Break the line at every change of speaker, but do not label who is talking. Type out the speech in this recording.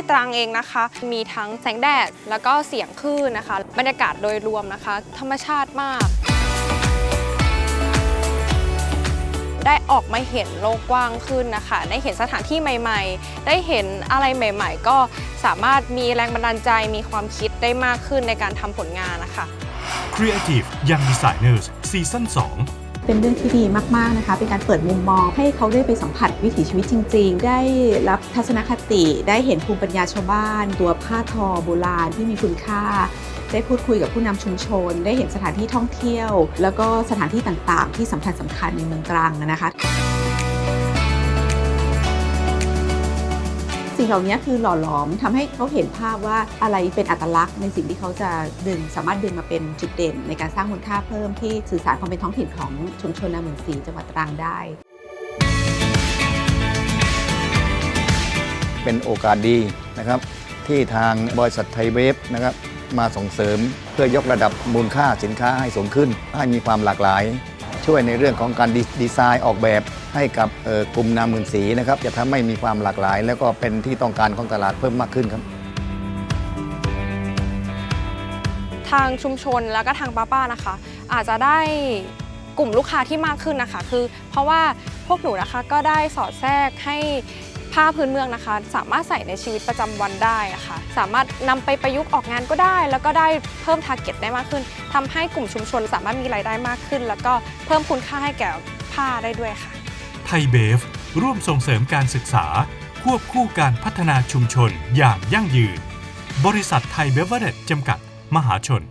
ที่ตรังเองนะคะ มีทั้งแสงแดดแล้วก็เสียงคลื่นนะคะ บรรยากาศโดยรวมนะคะ ธรรมชาติมาก ได้ออกมาเห็นโลกกว้างขึ้นนะคะ ได้เห็นสถานที่ใหม่ ๆ ได้เห็นอะไรใหม่ ๆ ก็สามารถมีแรงบันดาลใจมีความคิดได้มากขึ้นในการทำผลงานนะคะ
Creative Young Designers ซีซั่น2
เป็นเรื่องที่ดีมากๆนะคะ เป็นการเปิดมุมมอง ให้เขาได้ไปสัมผัสวิถีชีวิตจริง ๆ ได้รับทัศนคติ ได้เห็นภูมิปัญญาชาวบ้าน ตัวผ้าทอโบราณที่มีคุณค่า ได้พูดคุยกับผู้นำชุมชน ได้เห็นสถานที่ท่องเที่ยว แล้วก็สถานที่ต่างๆ ที่สำคัญสคัญๆในเมืองตรังนะคะ สิ่งเหล่านี้คือหล่อหลอมทำให้เขาเห็นภาพว่าอะไรเป็นอัตลักษณ์ในสิ่งที่เขาจะดึงสามารถดึงมาเป็นจุดเด่น ในการสร้างมูลค่าเพิ่มที่สื่อสารความเป็นท้องถิ่นของชุมชนนาเมืองศรีจังหวัดตรังได้
เป็นโอกาสดีนะครับ ที่ทางบริษัทไทยเวฟนะครับมาส่งเสริมเพื่อยกระดับมูลค่าสินค้าให้สูงขึ้น ให้มีความหลากหลาย ช่วยในเรื่องของการดีดไซน์ออกแบบให้กับกลุ่มนามื่นสีนะครับจะทำให้มีความหลากหลาย แล้วก็เป็นที่ต้องการของตลาดเพิ่มมากขึ้นครับ
ทางชุมชนแล้วก็ทางป้าป้านะคะ อาจจะได้กลุ่มลูกค้าที่มากขึ้นนะคะ คือเพราะว่าพวกหนูนะคะก็ได้สอดแทรกให้ ผ้าพื้นเมืองนะคะ สามารถใส่ในชีวิตประจำวันได้อะคะ สามารถนำไปประยุกต์ออกงานก็ได้ แล้วก็ได้เพิ่มทาร์เก็ตได้มากขึ้นทำให้กลุ่มชุมชนสามารถมีรายได้มากขึ้น แล้วก็เพิ่มคุณค่าให้แก่ผ้าได้ด้วยค่ะ
ไทยเบฟ ร่วมส่งเสริมการศึกษา ควบคู่การพัฒนาชุมชนอย่างยั่งยืน บริษัทไทยเบเวอร์เรจจำกัด มหาชน